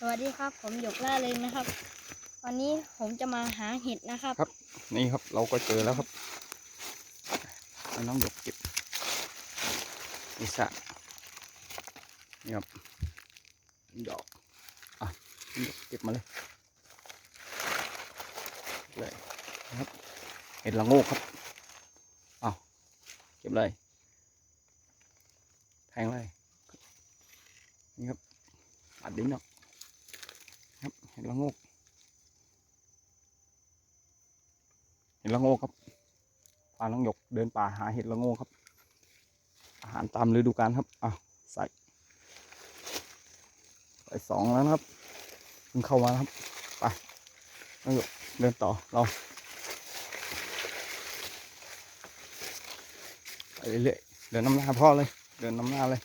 สวัสดีครับ ผมหยกล่าเลยนะครับ วันนี้ผมจะมาหาเห็ดนะครับ ครับ นี่ครับเราก็เจอแล้วครับให้น้องหยกเก็บนี่สระนี่ครับดอกอะน้องหยกเก็บมาเลยเลยครับเห็ดละโงกครับเอาเก็บเลยแทงเลยนี่ครับอัดดิ้นออกครับเห็ดละงกเห็ดละงกครับพาน้องหยกเดินป่าหาเห็ดละงกครับ อาหารตามฤดูกาลครับอะใส่ใส่สองแล้วนะครับเพิ่งเข้ามาครับไปน้องหยกเดินต่อเราไปเรื่อยๆเดินน้ำหน้าพ่อเลย เดินน้ำหน้าเลย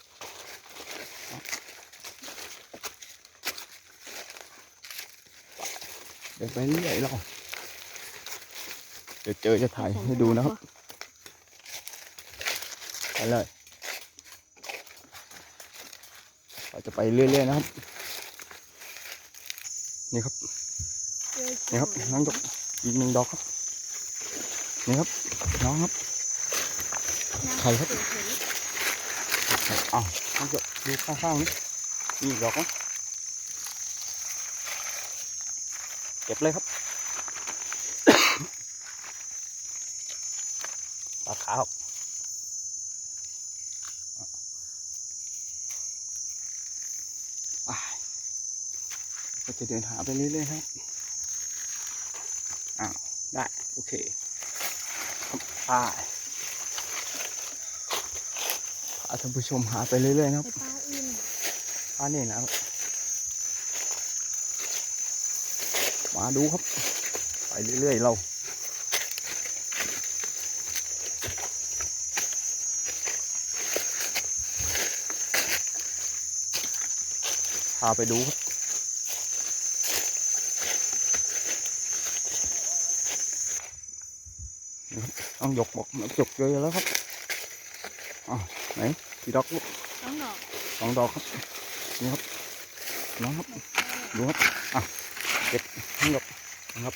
เดิ นไปเรื่อยๆเราเดี๋ยวเจอจะถ่ายให้ดูนะครับไปเลยเราจะไปเรื่อยๆนะครับ นี่ครับ นี่ครับน้องยกอีกหนึ่งดอกครับ นี่ครับ น้องครับใครครับอ้าวน้องยกดูข้างๆนี่มีอีกดอกนะ เก็บเลยครับปลาขาวอะก็จะเดินหาไปเรื่อยๆครับ อ้าว ได้ โอเคครับไปพาท่านผู้ชมหาไปเรื่อยๆนะครับไปปลาอื่นอันนี้นะครับ มาดูครับ ไปเรื่อยๆเรา พาไปดูครับนี่ครับต้องยกบอกมันจกเจอแล้วครับอ่าวไหนกี่ดอกลูกสองดอกสองดอกครับนี่ครับน้องครับดูครับอะเก็บ ทั้งดอกนะครับ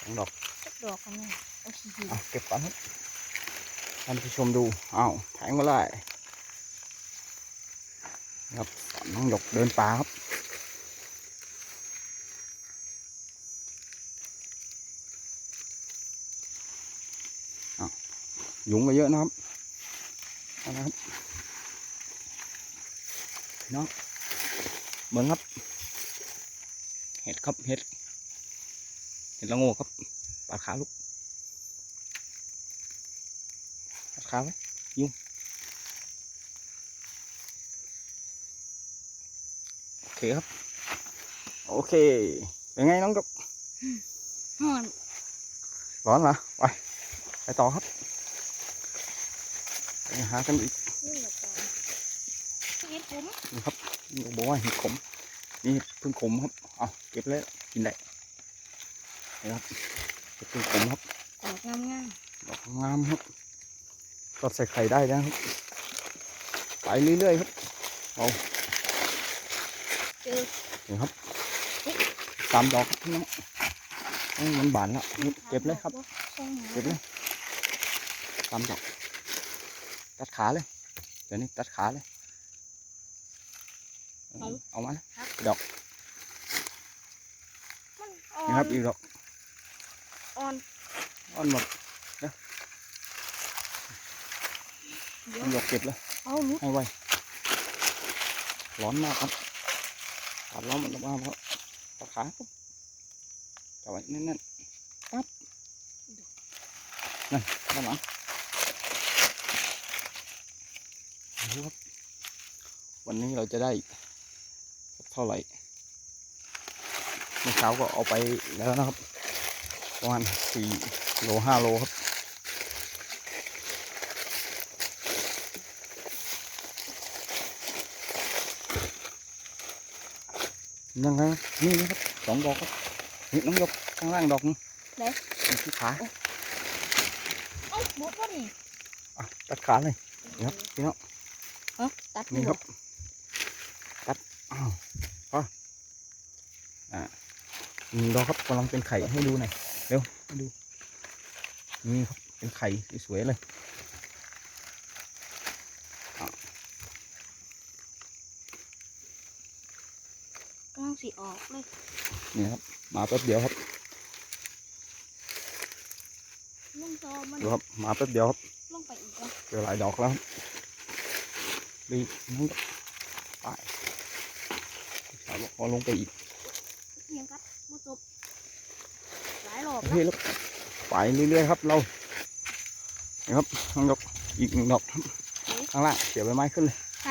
สองดอกสักดอกกันเลยโอ้โหอะเก็บก่อนครับท่านผู้ชมดูอ้าวแทงมาเลยนะครับสอนน้องหยกเดินป่าครับอ้าวยุงมาเยอะนะครับเอาละครับพี่น้องเหมือนครับเห็ดครับเห็ด เห็ดละโงกครับปลาขาลูกขาไว้ยุงโอเคครับ โอเค เป็นไงน้องกบห่อนร้อนเหรอไปไปต่อครับไปหากันอีกนี่ดอกก่อนเห็ดผมนี่ครับนี่บอกว่าเห็ดขม นี่เพิ่งขมครับเอาเก็บเลยกินได้นี่ครับเก็บเพิ่งขมครับดอกงามดอกงามครับก็ใส่ไข่ได้นะครับไปเรื่อยๆครับเอาๆเจอนี่ครับตามดอกครับพี่น้องเอ้ยมันบานแล้วนี่เก็บเลยครับเก็บเลยตามดอกตัดขาเลยเดี๋ยวนี้ตัดขาเลย เอาเอามาเลยดอกมันอ่อนี่ครับนอีกดอกอ่อนอ่อนหมดเดี๋ยวเอาดอกเก็บเลยเอาลุดให้ไวร้อนมากครับตัดร้อนหมดแล้วมากครับตัดขาปุ๊บจับไว้แน่นๆปั๊บนั่นด้านหลังดูครับวันนี้เราจะได้สัก เท่าไหร่เมื่อเช้าก็เอาไปแล้วนะครับ ประมาณสี่โลห้าโลครับ ยังไงครับนี่นะครับสองดอกครับนี่น้องยกข้างล่างดอกหนึงไหนนี่ที่ขาเอ้าหมดแล้วนี่อะตัดขาเลยนี่ครับพี่น้องฮะตัดนี่นี่ครับตัดอ้าวพอ อ่านี่เราครับกำลังเป็นไข่ให้ดูหน่อยเร็วให้ดูนี่ครับเป็นไข่สวยๆเลยกำลังสีออกเลยนี่ครับมาแป๊บเดียวครับลงจอมันดูครับมาแป๊บเดียวครับลงไปอีกแล้วเจอหลายดอกแล้วครับดีนั่นก็ไปสาวบอกพอลงไปอีก เพียงกัดมุจบหลายรอบ โอแล้วเคแล้วไปเรื่อยๆครับเรานี่ครับน้องดอกอีกหนึ่งดอกครับข้างล่างเสียบใบไม้ขึ้นเลยใคร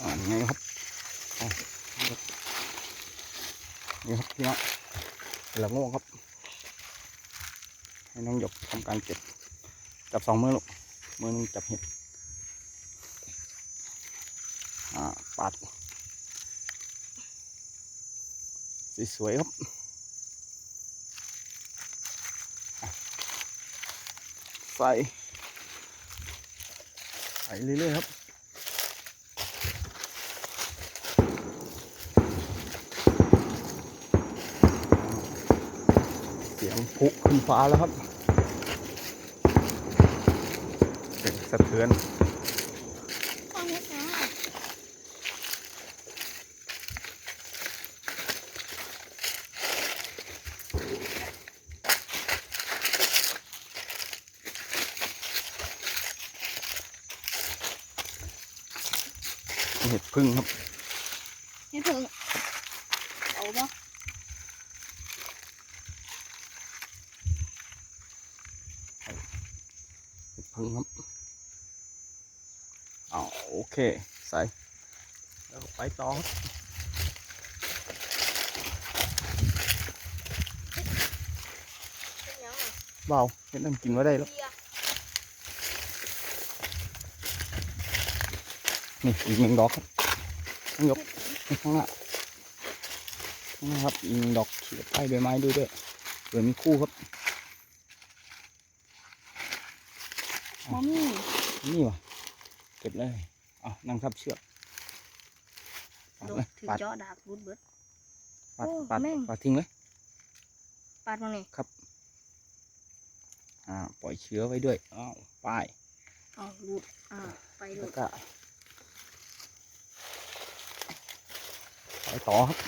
อ่าไงครับอะนี่ครับพี่น้องหลังโง่ครับ ให้น้องหยกทำการเก็บ จับสองมือลูกมือหนึงจับเห็ดอ่าปัดสวยๆครับอะ ใส่ใส่เรื่อยๆครับเสียงพุขึ้นฟ้าแล้วครับเสียงสะเทือน ต้องเฮ็ดนะ เห็ดพึ่งครับเฮ็ดเพิ่งเอาบ่เห็ดพึ่งครับเอาโอเค ใส่แล้วก็ไปต่อครับเป็นยังอะเบาเห็ดนั่นกินไว้ได้แล้ว เบียร์ นี่อีกหนึ่งดอกครับต้องยกนี่ข้างหน้าข้างหน้าครับอีกหนึ่งดอกเขียนป้ายใบไม้ด้วยด้วยเผื่อมีคู่ครับมอมี่นี่วะเก็บเลยเอานั่งทับเชือกปัดโดเลนยถือปัดจอดาบรุดเบิดปัดโอ้ปัดแม่งปัดทิ้งเลยปาดมาเนี่ยอ่าปล่อยเชื้อไว้ด้วยอ้าวป้ายเอารูดอ่าไปรูแล้วดก็ ไปต่อครับ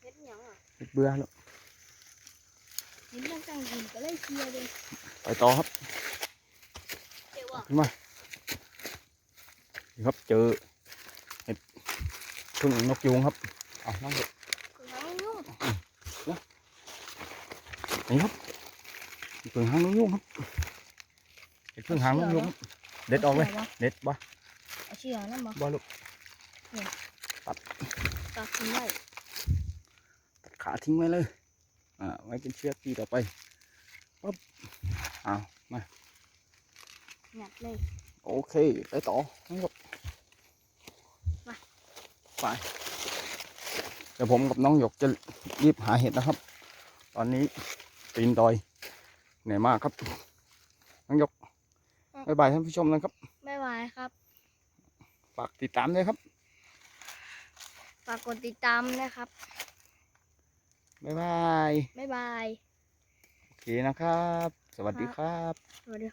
เฮ็ดยังอะเฮ็ดเบื่อแล้วเห็นมันจังกินก็เลยเคลียร์เลยไปต่อครับเจ้าว่าขึ้นมานี่ครับเจอเห็ดพึ่งนกยูงครับเอานั่งเด็คือทั้งยุ่งนี่ครับพึ่งหางนกยูงครับเห็ดพึ่งหางนกยูงครับเด็ดออกเลยาเด็ดบ่เอาเชือกนั่นบ่บ่ลูก ตัดทิ้งไว้ตัดขาทิ้งไว้เลย อ่า ไว้เป็นเชือกปีต่อไปปั๊บเอามาหยัดเลย โอเค ไปต่อทั้งหมดมาไปเดี๋ยวผมกับน้องหยกจะรีบหาเห็ดนะครับ ตอนนี้ปีนดอยเหนื่อยมากครับ น้องหยกบ๊ายบายท่านผู้ชมนะครับบ๊ายบายครับ ฝากติดตามด้วยครับ ฝากกดติดตามนะครับ บ๊ายบาย บ๊ายบาย โอเคนะครับ สวัสดีครับ สวัสดี